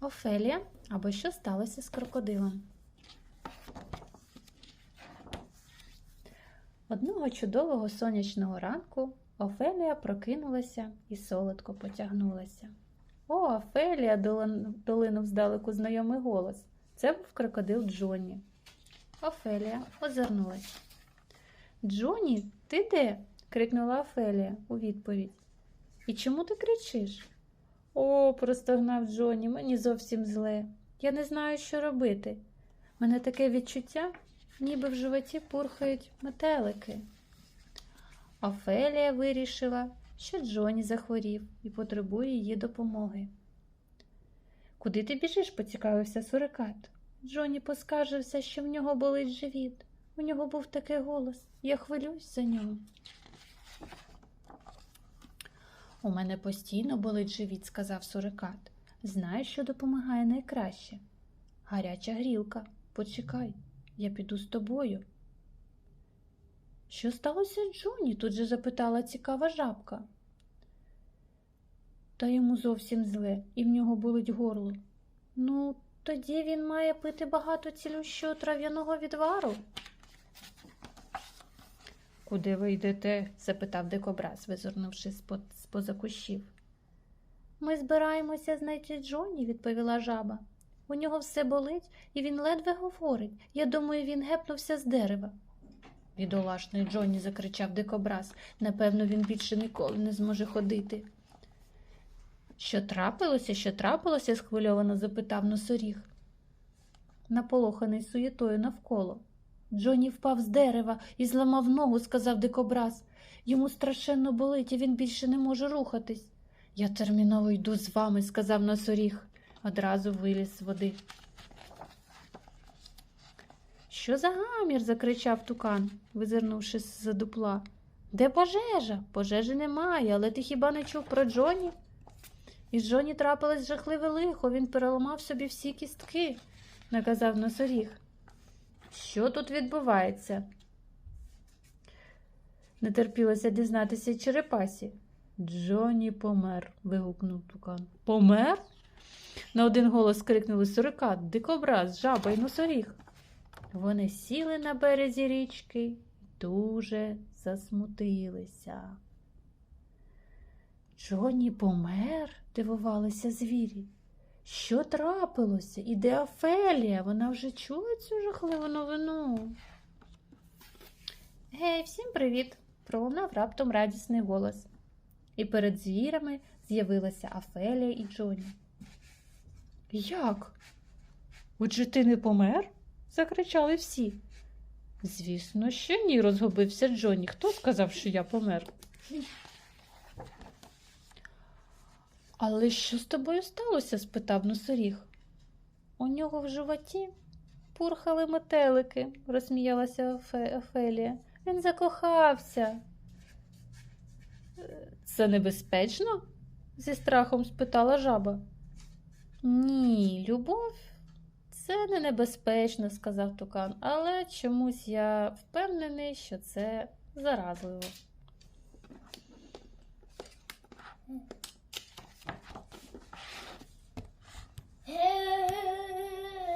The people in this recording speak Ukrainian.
Офелія або що сталося з крокодилом. Одного чудового сонячного ранку Офелія прокинулася і солодко потягнулася. О, Офелія! долинув здалеку знайомий голос. Це був крокодил Джонні. Офелія озирнулась. Джонні, ти де? крикнула Офелія у відповідь. І чому ти кричиш? О, простогнав Джонні, мені зовсім зле. Я не знаю, що робити. Мене таке відчуття, ніби в животі пурхають метелики. Офелія вирішила, що Джонні захворів і потребує її допомоги. Куди ти біжиш? поцікавився сурикат. Джонні поскаржився, що в нього болить живіт. У нього був такий голос. Я хвилююсь за нього. У мене постійно болить живіт, сказав сурикат. Знаю, що допомагає найкраще. Гаряча грілка. Почекай, я піду з тобою. Що сталося Джоні? тут же запитала цікава жабка. Та йому зовсім зле, і в нього болить горло. Ну, тоді він має пити багато цілющого трав'яного відвару. Куди ви йдете? запитав дикобраз, визирнувши з-по- з-поза кущів. Ми збираємося знайти Джоні, відповіла жаба. У нього все болить, і він ледве говорить. Я думаю, він гепнувся з дерева. Бідолашний Джонні, закричав дикобраз. Напевно, він більше ніколи не зможе ходити. Що трапилося, що трапилося? схвильовано запитав носоріг, наполоханий суєтою навколо. Джонні впав з дерева і зламав ногу, сказав дикобраз. Йому страшенно болить, і він більше не може рухатись. Я терміново йду з вами, сказав носоріг, одразу виліз з води. Що за гамір? закричав тукан, визирнувши з-за дупла. Де пожежа? Пожежі немає, але ти хіба не чув про Джоні? Із Джоні трапилось жахливе лихо, він переламав собі всі кістки, наказав носоріг. Що тут відбувається? Не терпілося дізнатися черепасі. Джоні помер. вигукнув тукан. Помер? На один голос крикнули сурикат, дикобраз, жаба й носоріг. Вони сіли на березі річки і дуже засмутилися. Джоні помер? дивувалися звірі. Що трапилося? І де Офелія? Вона вже чула цю жахливу новину. Гей, всім привіт! пролунав раптом радісний голос. І перед звірами з'явилася Офелія і Джоні. Як? Отже ти не помер? закричали всі. Звісно, що ні, розгубився Джоні. Хто сказав, що я помер? Але що з тобою сталося? спитав носоріг. У нього в животі пурхали метелики, розсміялася Офе- Офелія. Він закохався. «Е, Це небезпечно? зі страхом спитала жаба. Ні, любов це не небезпечно, сказав тукан, але чомусь я впевнений, що це заразливо.